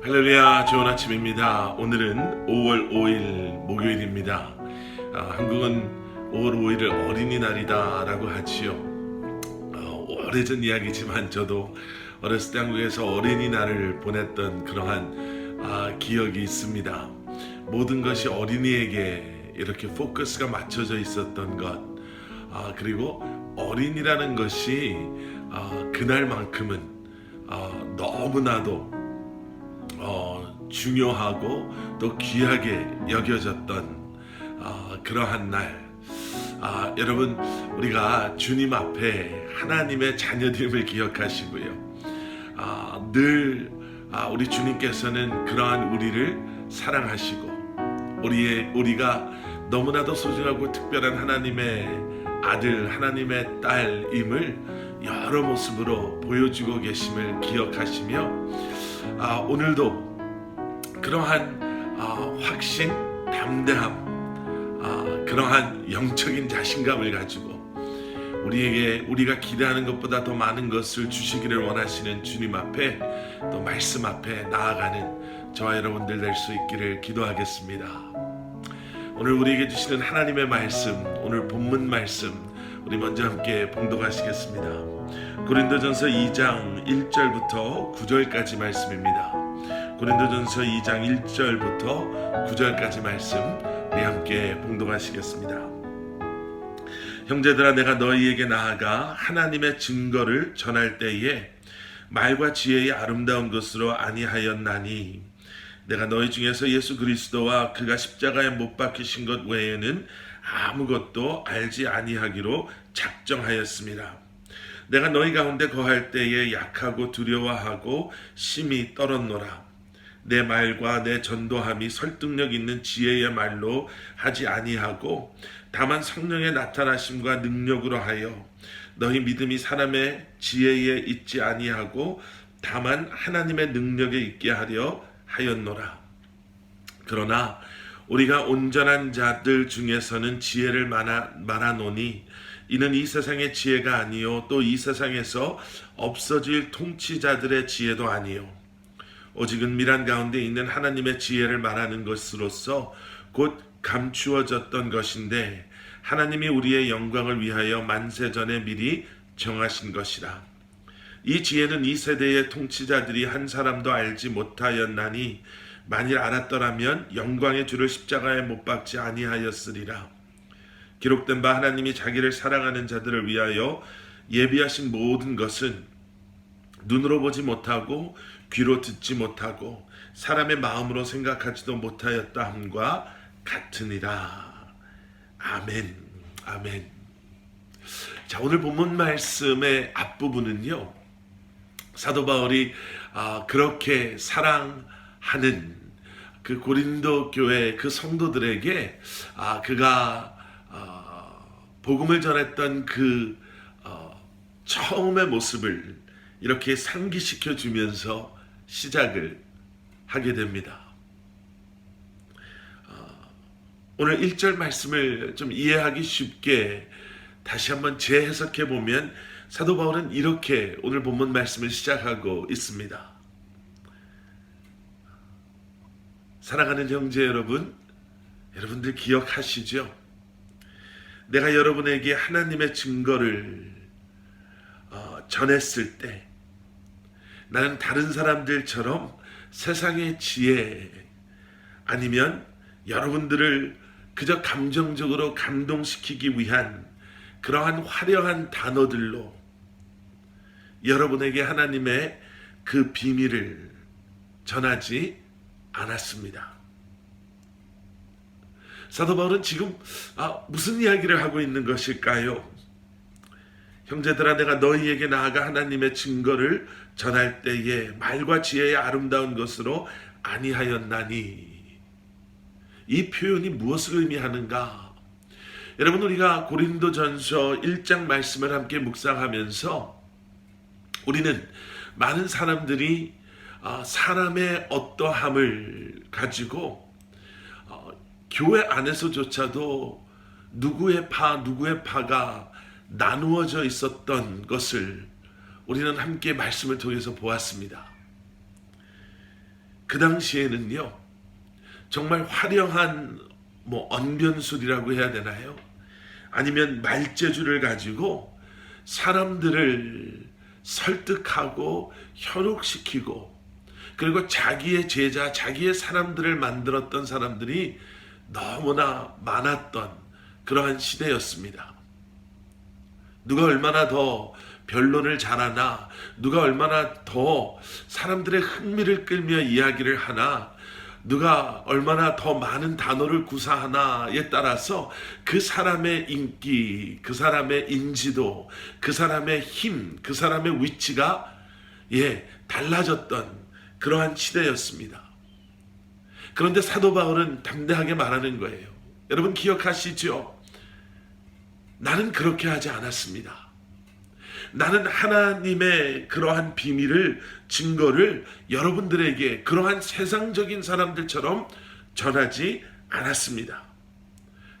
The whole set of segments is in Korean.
할렐루야 좋은 아침입니다. 오늘은 5월 5일 목요일입니다. 아, 한국은 5월 5일을 어린이날이다 라고 하지요. 어, 오래전 이야기지만 저도 어렸을 때 한국에서 어린이날을 보냈던 그러한 아, 기억이 있습니다. 모든 것이 어린이에게 이렇게 포커스가 맞춰져 있었던 것, 아, 그리고 어린이라는 것이 아, 그날만큼은 아, 너무나도 어, 중요하고 또 귀하게 여겨졌던 어, 그러한 날. 아, 여러분 우리가 주님 앞에 하나님의 자녀됨을 기억하시고요. 아, 늘 아, 우리 주님께서는 그러한 우리를 사랑하시고 우리의 우리가 너무나도 소중하고 특별한 하나님의 아들, 하나님의 딸임을 여러 모습으로 보여주고 계심을 기억하시며 아, 오늘도 그러한 아, 확신, 담대함, 아, 그러한 영적인 자신감을 가지고 우리에게 우리가 기대하는 것보다 더 많은 것을 주시기를 원하시는 주님 앞에 또 말씀 앞에 나아가는 저와 여러분들 될 수 있기를 기도하겠습니다. 오늘 우리에게 주시는 하나님의 말씀, 오늘 본문 말씀 우리 먼저 함께 봉독하시겠습니다. 고린도전서 2장 1절부터 9절까지 말씀입니다. 고린도전서 2장 1절부터 9절까지 말씀 우리 함께 봉독하시겠습니다. 형제들아 내가 너희에게 나아가 하나님의 증거를 전할 때에 말과 지혜의 아름다운 것으로 아니하였나니 내가 너희 중에서 예수 그리스도와 그가 십자가에 못 박히신 것 외에는 아무것도 알지 아니하기로 작정하였습니다. 내가 너희 가운데 거할 때에 약하고 두려워하고 심히 떨었노라. 내 말과 내 전도함이 설득력 있는 지혜의 말로 하지 아니하고 다만 성령의 나타나심과 능력으로 하여 너희 믿음이 사람의 지혜에 있지 아니하고 다만 하나님의 능력에 있게 하려 하였노라. 그러나 우리가 온전한 자들 중에서는 지혜를 말하, 말하노니 이는 이 세상의 지혜가 아니요 또 이 세상에서 없어질 통치자들의 지혜도 아니요 오직 은밀한 가운데 있는 하나님의 지혜를 말하는 것으로서 곧 감추어졌던 것인데 하나님이 우리의 영광을 위하여 만세 전에 미리 정하신 것이라. 이 지혜는 이 세대의 통치자들이 한 사람도 알지 못하였나니 만일 알았더라면 영광의 주를 십자가에 못 박지 아니하였으리라. 기록된 바 하나님이 자기를 사랑하는 자들을 위하여 예비하신 모든 것은 눈으로 보지 못하고 귀로 듣지 못하고 사람의 마음으로 생각하지도 못하였다 함과 같으니라. 아멘. 아멘. 자, 오늘 본문 말씀의 앞부분은요. 사도 바울이 아, 그렇게 사랑하는 그 고린도 교회 그 성도들에게 아, 그가 아, 복음을 전했던 그 어, 처음의 모습을 이렇게 상기시켜 주면서 시작을 하게 됩니다. 어, 오늘 1절 말씀을 좀 이해하기 쉽게 다시 한번 재해석해 보면 사도 바울은 이렇게 오늘 본문 말씀을 시작하고 있습니다. 사랑하는 형제 여러분, 여러분들 기억하시죠? 내가 여러분에게 하나님의 증거를 어, 전했을 때 나는 다른 사람들처럼 세상의 지혜 아니면 여러분들을 그저 감정적으로 감동시키기 위한 그러한 화려한 단어들로 여러분에게 하나님의 그 비밀을 전하지 않았습니다. 사도 바울은 지금 아, 무슨 이야기를 하고 있는 것일까요? 형제들아 내가 너희에게 나아가 하나님의 증거를 전할 때에 말과 지혜의 아름다운 것으로 아니하였나니 이 표현이 무엇을 의미하는가? 여러분 우리가 고린도전서 1장 말씀을 함께 묵상하면서 우리는 많은 사람들이 아, 사람의 어떠함을 가지고 어, 교회 안에서조차도 누구의 파 누구의 파가 나누어져 있었던 것을 우리는 함께 말씀을 통해서 보았습니다. 그 당시에는요, 정말 화려한 뭐 언변술이라고 해야 되나요? 아니면 말재주를 가지고 사람들을 설득하고 현혹시키고 그리고 자기의 제자, 자기의 사람들을 만들었던 사람들이 너무나 많았던 그러한 시대였습니다. 누가 얼마나 더 변론을 잘하나, 누가 얼마나 더 사람들의 흥미를 끌며 이야기를 하나, 누가 얼마나 더 많은 단어를 구사하나에 따라서 그 사람의 인기, 그 사람의 인지도, 그 사람의 힘, 그 사람의 위치가 예, 달라졌던 그러한 시대였습니다. 그런데 사도 바울은 당대하게 말하는 거예요. 여러분 기억하시죠? 나는 그렇게 하지 않았습니다. 나는 하나님의 그러한 비밀을 증거를 여러분들에게 그러한 세상적인 사람들처럼 전하지 않았습니다.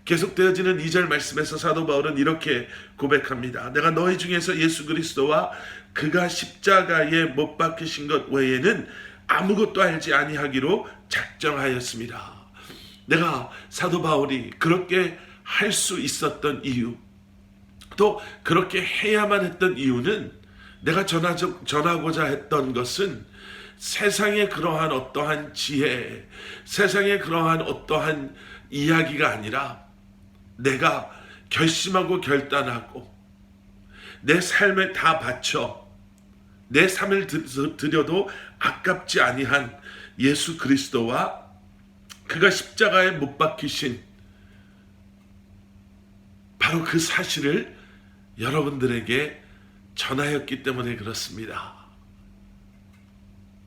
계속되어지는 2절 말씀에서 사도 바울은 이렇게 고백합니다. 내가 너희 중에서 예수 그리스도와 그가 십자가에 못 박히신 것 외에는 아무것도 알지 아니하기로 작정하였습니다. 내가 사도 바울이 그렇게 할 수 있었던 이유, 또 그렇게 해야만 했던 이유는 내가 전하, 전하고자 했던 것은 세상의 그러한 어떠한 지혜, 세상의 그러한 어떠한 이야기가 아니라 내가 결심하고 결단하고 내 삶을 다 바쳐 내 삶을 드려도 아깝지 아니한 예수 그리스도와 그가 십자가에 못 박히신 바로 그 사실을 여러분들에게 전하였기 때문에 그렇습니다.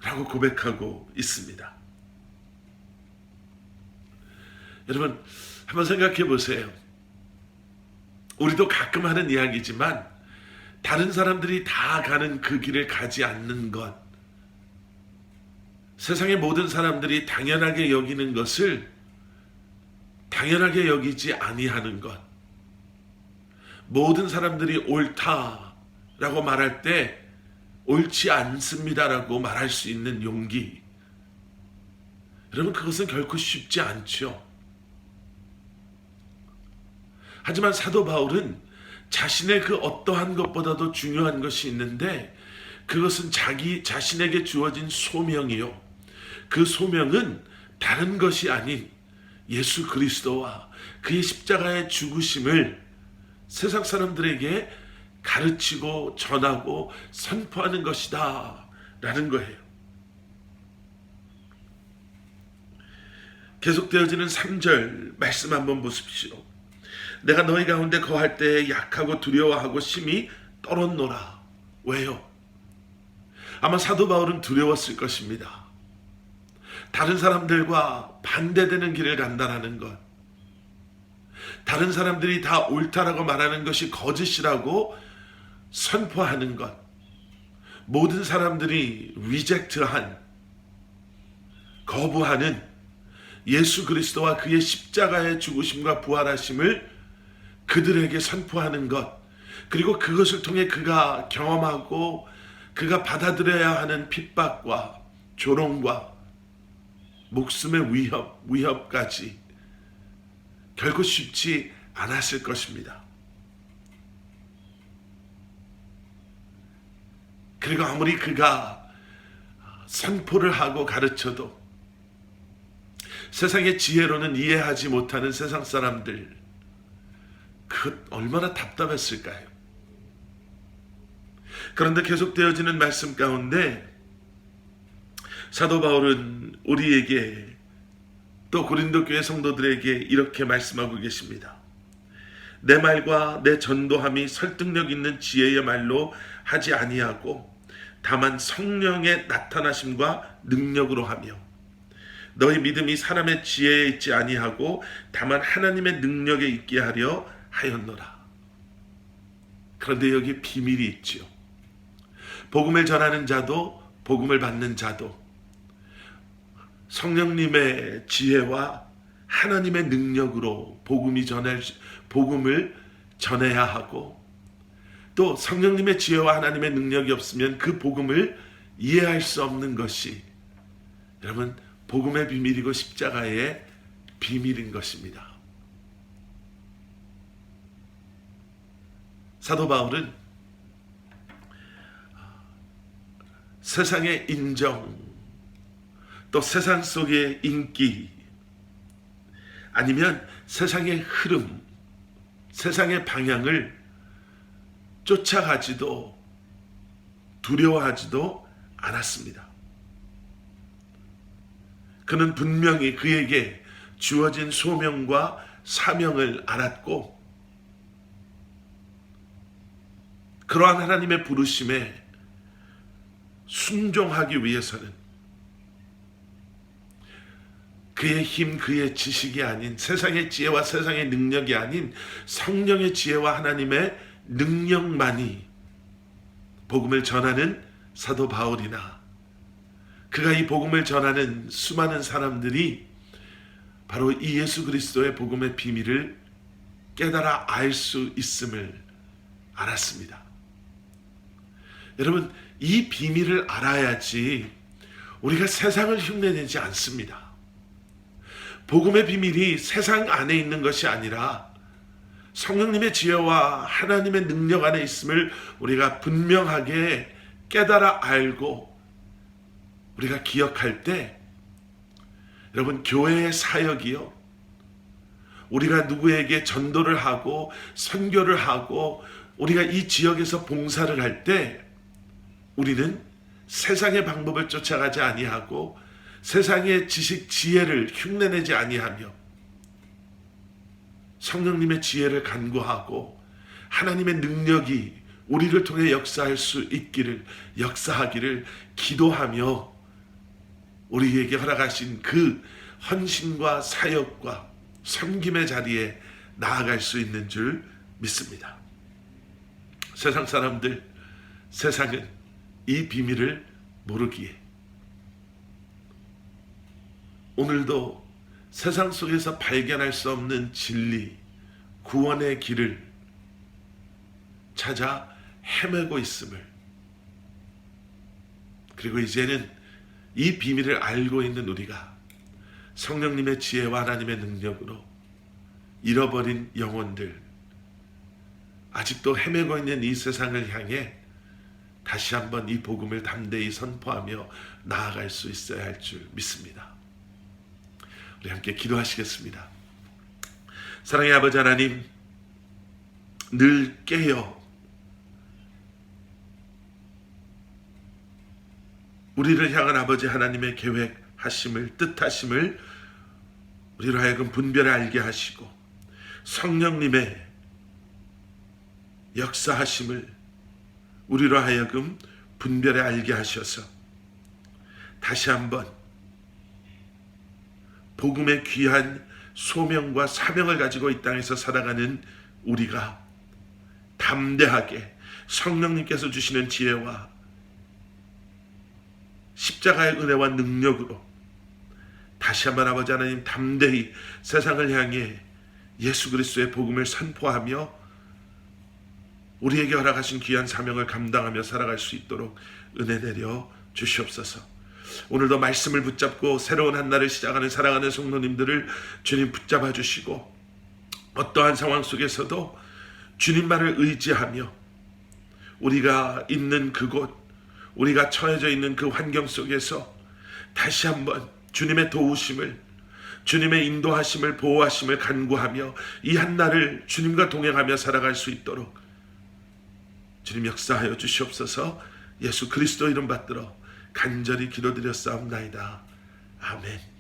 라고 고백하고 있습니다. 여러분, 한번 생각해 보세요. 우리도 가끔 하는 이야기지만, 다른 사람들이 다 가는 그 길을 가지 않는 것, 세상의 모든 사람들이 당연하게 여기는 것을 당연하게 여기지 아니하는 것, 모든 사람들이 옳다라고 말할 때 옳지 않습니다라고 말할 수 있는 용기. 여러분 그것은 결코 쉽지 않죠. 하지만 사도 바울은 자신의 그 어떠한 것보다도 중요한 것이 있는데 그것은 자기 자신에게 주어진 소명이요. 그 소명은 다른 것이 아닌 예수 그리스도와 그의 십자가의 죽으심을 세상 사람들에게 가르치고 전하고 선포하는 것이다. 라는 거예요. 계속되어지는 3절 말씀 한번 보십시오. 내가 너희 가운데 거할 때 약하고 두려워하고 심히 떨었노라. 왜요? 아마 사도 바울은 두려웠을 것입니다. 다른 사람들과 반대되는 길을 간다라는 것. 다른 사람들이 다 옳다라고 말하는 것이 거짓이라고 선포하는 것. 모든 사람들이 리젝트한 거부하는 예수 그리스도와 그의 십자가의 죽으심과 부활하심을 그들에게 선포하는 것, 그리고 그것을 통해 그가 경험하고 그가 받아들여야 하는 핍박과 조롱과 목숨의 위협, 위협까지 결코 쉽지 않았을 것입니다. 그리고 아무리 그가 선포를 하고 가르쳐도 세상의 지혜로는 이해하지 못하는 세상 사람들, 그 얼마나 답답했을까요? 그런데 계속되어지는 말씀 가운데 사도 바울은 우리에게 또 고린도 교회 성도들에게 이렇게 말씀하고 계십니다. 내 말과 내 전도함이 설득력 있는 지혜의 말로 하지 아니하고 다만 성령의 나타나심과 능력으로 하며 너희 믿음이 사람의 지혜에 있지 아니하고 다만 하나님의 능력에 있게 하려 하였노라. 그런데 여기 비밀이 있지요. 복음을 전하는 자도 복음을 받는 자도 성령님의 지혜와 하나님의 능력으로 복음이 전할 복음을 전해야 하고 또 성령님의 지혜와 하나님의 능력이 없으면 그 복음을 이해할 수 없는 것이 여러분 복음의 비밀이고 십자가의 비밀인 것입니다. 사도 바울은 세상의 인정 또 세상 속의 인기 아니면 세상의 흐름 세상의 방향을 쫓아가지도 두려워하지도 않았습니다. 그는 분명히 그에게 주어진 소명과 사명을 알았고 그러한 하나님의 부르심에 순종하기 위해서는 그의 힘, 그의 지식이 아닌 세상의 지혜와 세상의 능력이 아닌 성령의 지혜와 하나님의 능력만이 복음을 전하는 사도 바울이나 그가 이 복음을 전하는 수많은 사람들이 바로 이 예수 그리스도의 복음의 비밀을 깨달아 알 수 있음을 알았습니다. 여러분, 이 비밀을 알아야지 우리가 세상을 흉내내지 않습니다. 복음의 비밀이 세상 안에 있는 것이 아니라 성령님의 지혜와 하나님의 능력 안에 있음을 우리가 분명하게 깨달아 알고 우리가 기억할 때 여러분 교회의 사역이요. 우리가 누구에게 전도를 하고 선교를 하고 우리가 이 지역에서 봉사를 할 때 우리는 세상의 방법을 쫓아가지 아니하고 세상의 지식 지혜를 흉내내지 아니하며 성령님의 지혜를 간구하고 하나님의 능력이 우리를 통해 역사할 수 있기를 역사하기를 기도하며 우리에게 허락하신 그 헌신과 사역과 섬김의 자리에 나아갈 수 있는 줄 믿습니다. 세상 사람들, 세상은 이 비밀을 모르기에 오늘도 세상 속에서 발견할 수 없는 진리, 구원의 길을 찾아 헤매고 있음을 그리고 이제는 이 비밀을 알고 있는 우리가 성령님의 지혜와 하나님의 능력으로 잃어버린 영혼들 아직도 헤매고 있는 이 세상을 향해 다시 한번 이 복음을 담대히 선포하며 나아갈 수 있어야 할 줄 믿습니다. 우리 함께 기도하시겠습니다. 사랑의 아버지 하나님, 늘 깨어 우리를 향한 아버지 하나님의 계획하심을 뜻하심을 우리로 하여금 분별해 알게 하시고 성령님의 역사하심을 우리로 하여금 분별해 알게 하셔서 다시 한번 복음의 귀한 소명과 사명을 가지고 이 땅에서 살아가는 우리가 담대하게 성령님께서 주시는 지혜와 십자가의 은혜와 능력으로 다시 한번 아버지 하나님 담대히 세상을 향해 예수 그리스도의 복음을 선포하며 우리에게 허락하신 귀한 사명을 감당하며 살아갈 수 있도록 은혜 내려 주시옵소서. 오늘도 말씀을 붙잡고 새로운 한 날을 시작하는 사랑하는 성도님들을 주님 붙잡아 주시고 어떠한 상황 속에서도 주님만을 의지하며 우리가 있는 그곳 우리가 처해져 있는 그 환경 속에서 다시 한번 주님의 도우심을 주님의 인도하심을 보호하심을 간구하며 이 한날을 주님과 동행하며 살아갈 수 있도록 주님 역사하여 주시옵소서. 예수 그리스도 이름 받들어 간절히 기도드렸사옵나이다. 아멘.